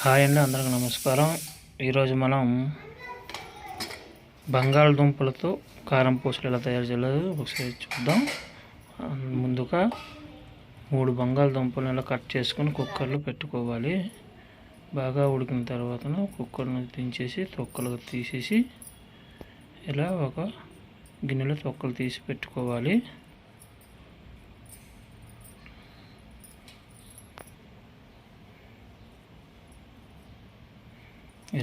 Hi అండి అందరికి నమస్కారం. ఈరోజు మనం బంగాళదుంపలతో కారం పూసలు ఎలా తయారు చేయలేదు ఒకసారి చూద్దాం. ముందుగా మూడు బంగాళదుంపలను ఇలా కట్ చేసుకొని కుక్కర్లో పెట్టుకోవాలి. బాగా ఉడికిన తర్వాత కుక్కర్ను దించేసి తొక్కలు తీసేసి ఇలా ఒక గిన్నెలో తొక్కలు తీసి పెట్టుకోవాలి.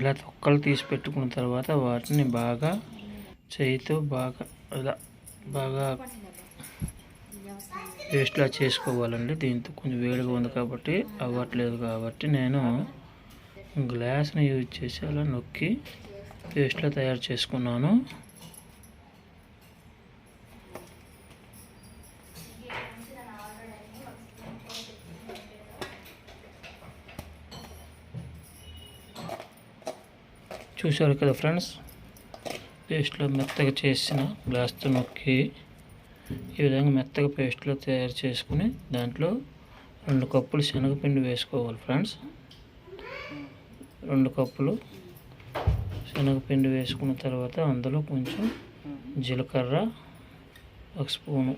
ఇలా తొక్కలు తీసి పెట్టుకున్న తర్వాత వాటిని బాగా చేయితో బాగా ఇలా బాగా పేస్ట్లా చేసుకోవాలండి. దీంతో కొంచెం వేడిగా ఉంది కాబట్టి అవ్వట్లేదు కాబట్టి నేను గ్లాస్ని యూజ్ చేసి అలా నొక్కి పేస్ట్లా తయారు చేసుకున్నాను. చూశారు కదా ఫ్రెండ్స్? పేస్ట్లో మెత్తగా చేసిన గ్లాస్తో నొక్కి ఈ విధంగా మెత్తగా పేస్ట్లో తయారు చేసుకుని దాంట్లో రెండు కప్పులు శనగపిండి వేసుకోవాలి ఫ్రెండ్స్. రెండు కప్పులు శనగపిండి వేసుకున్న తర్వాత అందులో కొంచెం జీలకర్ర ఒక స్పూను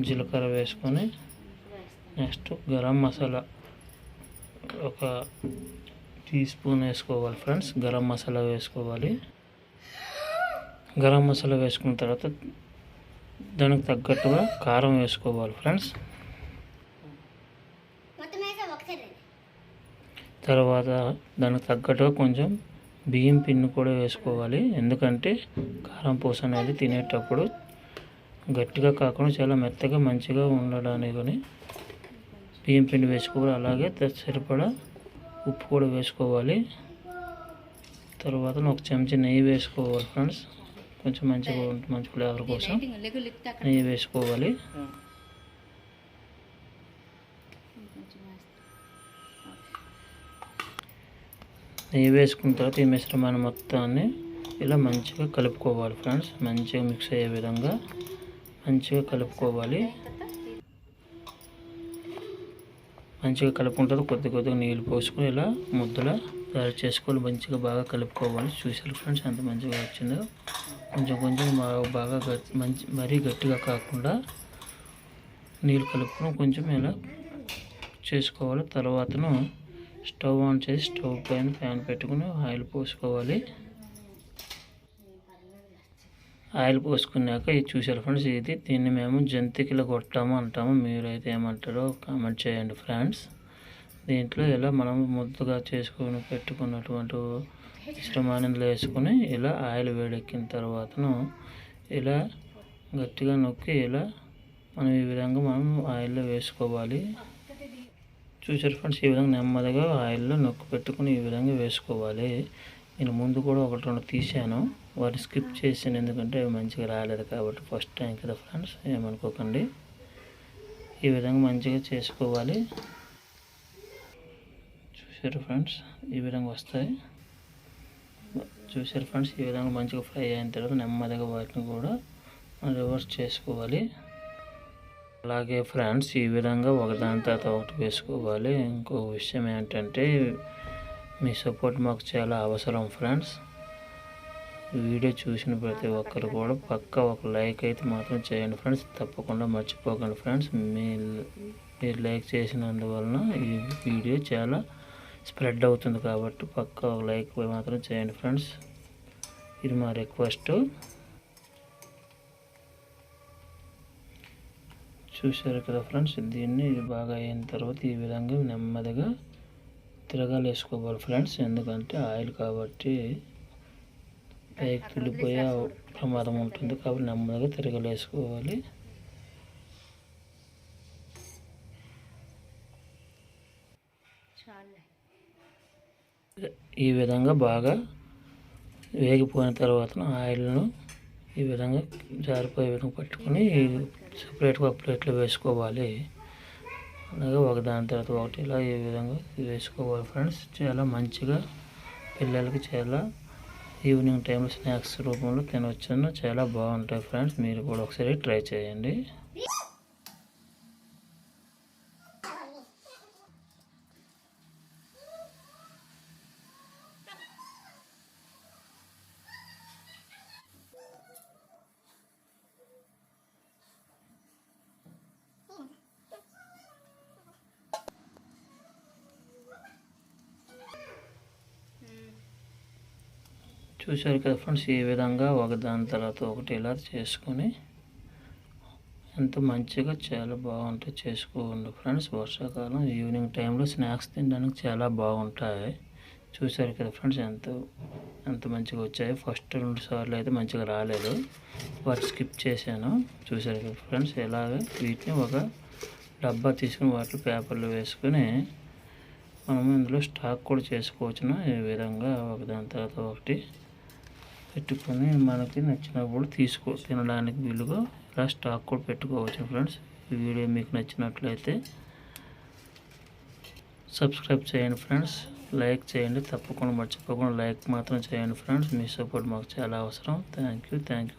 జీలకర్ర వేసుకొని నెక్స్ట్ గరం మసాలా ఒక టీ స్పూన్ వేసుకోవాలి ఫ్రెండ్స్. గరం మసాలా వేసుకోవాలి. గరం మసాలా వేసుకున్న తర్వాత దానికి తగ్గట్టుగా కారం వేసుకోవాలి ఫ్రెండ్స్. తర్వాత దానికి తగ్గట్టుగా కొంచెం బియ్యం పిండి కూడా వేసుకోవాలి. ఎందుకంటే కారం పూస అనేది తినేటప్పుడు గట్టిగా కాకుండా చాలా మెత్తగా మంచిగా ఉండడానికి బియ్యం పిండి వేసుకోవాలి. అలాగే సరిపడా ఉప్పు కూడా వేసుకోవాలి. తర్వాత ఒక చెంచా నెయ్యి వేసుకోవాలి ఫ్రెండ్స్. కొంచెం మంచిగా ఉంటుంది మంచి ఫ్లేవర్ కోసం నెయ్యి వేసుకోవాలి. నెయ్యి వేసుకున్న తర్వాత ఈ మిశ్రమాన్ని మొత్తాన్ని ఇలా మంచిగా కలుపుకోవాలి ఫ్రెండ్స్. మంచిగా మిక్స్ అయ్యే విధంగా మంచిగా కలుపుకోవాలి. మంచిగా కలుపుకుంటారు. కొద్ది కొద్దిగా నీళ్ళు పోసుకొని ఇలా ముద్దలా తయారు చేసుకొని మంచిగా బాగా కలుపుకోవాలి. చూసారు ఫ్రెండ్స్ ఎంత మంచిగా వచ్చిందో. కొంచెం కొంచెం బాగా గట్టి మంచి మరీ గట్టిగా కాకుండా నీళ్ళు కలుపుకొని కొంచెం ఇలా చేసుకోవాలి. తర్వాతను స్టవ్ ఆన్ చేసి స్టవ్ పైన ఫ్యాన్ పెట్టుకుని ఆయిల్ పోసుకోవాలి. ఆయిల్ పోసుకున్నాక ఇది చూసారు ఫ్రెండ్స్ ఇది దీన్ని మేము జంతికలు కొట్టాము అంటాము. మీరైతే ఏమంటారో కామెంట్ చేయండి ఫ్రెండ్స్ దీంట్లో ఇలా మనం ముద్దగా చేసుకొని పెట్టుకున్నటువంటి మిశ్రమాన్ని వేసుకొని ఇలా ఆయిల్ వేడెక్కిన తర్వాతను ఇలా గట్టిగా నొక్కి ఇలా మనం ఈ విధంగా మనం ఆయిల్లో వేసుకోవాలి. చూసారు ఫ్రెండ్స్ ఈ విధంగా నెమ్మదిగా ఆయిల్లో నొక్కి పెట్టుకుని ఈ విధంగా వేసుకోవాలి. నేను ముందు కూడా ఒకటి రెండు తీసాను. వాటి స్కిప్ చేసాను ఎందుకంటే అవి మంచిగా రాలేదు కాబట్టి ఫస్ట్ టైం కదా ఫ్రెండ్స్ ఏమనుకోకండి. ఈ విధంగా మంచిగా చేసుకోవాలి. చూసారు ఫ్రెండ్స్ ఈ విధంగా వస్తాయి. చూసారు ఫ్రెండ్స్ ఈ విధంగా మంచిగా ఫ్రై అయిన తర్వాత నెమ్మదిగా వాటిని కూడా రివర్స్ చేసుకోవాలి. అలాగే ఫ్రెండ్స్ ఈ విధంగా ఒకదాని తర్వాత ఒకటి వేసుకోవాలి. ఇంకో విషయం ఏంటంటే మీ సపోర్ట్ మాకు చాలా అవసరం ఫ్రెండ్స్. వీడియో చూసిన ప్రతి ఒక్కరు కూడా పక్క ఒక లైక్ అయితే మాత్రం చేయండి ఫ్రెండ్స్. తప్పకుండా మర్చిపోకండి ఫ్రెండ్స్. మీ మీరు లైక్ చేసినందువలన ఈ వీడియో చాలా స్ప్రెడ్ అవుతుంది కాబట్టి పక్క ఒక లైక్ మాత్రం చేయండి ఫ్రెండ్స్. ఇది మా రిక్వెస్ట్. చూశారు కదా ఫ్రెండ్స్ దీన్ని ఇది బాగా అయిన తర్వాత ఈ విధంగా నెమ్మదిగా తిరగాలు వేసుకోవాలి ఫ్రెండ్స్. ఎందుకంటే ఆయిల్ కాబట్టి పైకి వెళ్ళిపోయే ప్రమాదం ఉంటుంది కాబట్టి నెమ్మదిగా తిరగలు వేసుకోవాలి ఈ విధంగా బాగా వేగిపోయిన తర్వాత ఆయిల్ను ఈ విధంగా జారిపోయే విధంగా పట్టుకొని సపరేట్గా ఒక ప్లేట్లో వేసుకోవాలి. అలాగే ఒక దాని తర్వాత ఒకటి ఇలా ఈ విధంగా వేసుకోవాలి. ఫ్రెండ్స్ చాలా మంచిగా పిల్లలకి చాలా ఈవినింగ్ టైంలో స్నాక్స్ రూపంలో తినవచ్చును చాలా బాగుంటాయి ఫ్రెండ్స్. మీరు కూడా ఒకసారి ట్రై చేయండి. చూశారు కదా ఫ్రెండ్స్ ఈ విధంగా ఒక దాని తర్వాత ఒకటి ఇలా చేసుకొని ఎంతో మంచిగా చాలా బాగుంటాయి. చేసుకోండి ఫ్రెండ్స్. వర్షాకాలం ఈవినింగ్ టైంలో స్నాక్స్ తినడానికి చాలా బాగుంటాయి. చూశారు కదా ఫ్రెండ్స్ ఎంత ఎంత మంచిగా వచ్చాయి. ఫస్ట్ రెండు సార్లు అయితే మంచిగా రాలేదు. వాటి స్కిప్ చేశాను. చూశారు కదా ఫ్రెండ్స్ ఎలాగ వీటిని ఒక డబ్బా తీసుకుని వాటిలో పేపర్లు వేసుకొని మనము ఇందులో స్టాక్ కూడా చేసుకోవచ్చును. ఈ విధంగా ఒకదాని తర్వాత ఒకటి పెట్టుకొని మనకి నచ్చినప్పుడు తీసుకో తినడానికి వీలుగా ఇలా స్టాక్ కూడా పెట్టుకోవచ్చు ఫ్రెండ్స్ ఈ వీడియో మీకు నచ్చినట్లయితే సబ్స్క్రైబ్ చేయండి ఫ్రెండ్స్ లైక్ చేయండి. తప్పకుండా మర్చిపోకుండా లైక్ మాత్రం చేయండి ఫ్రెండ్స్ మీ సపోర్ట్ మాకు చాలా అవసరం. Thank you thank you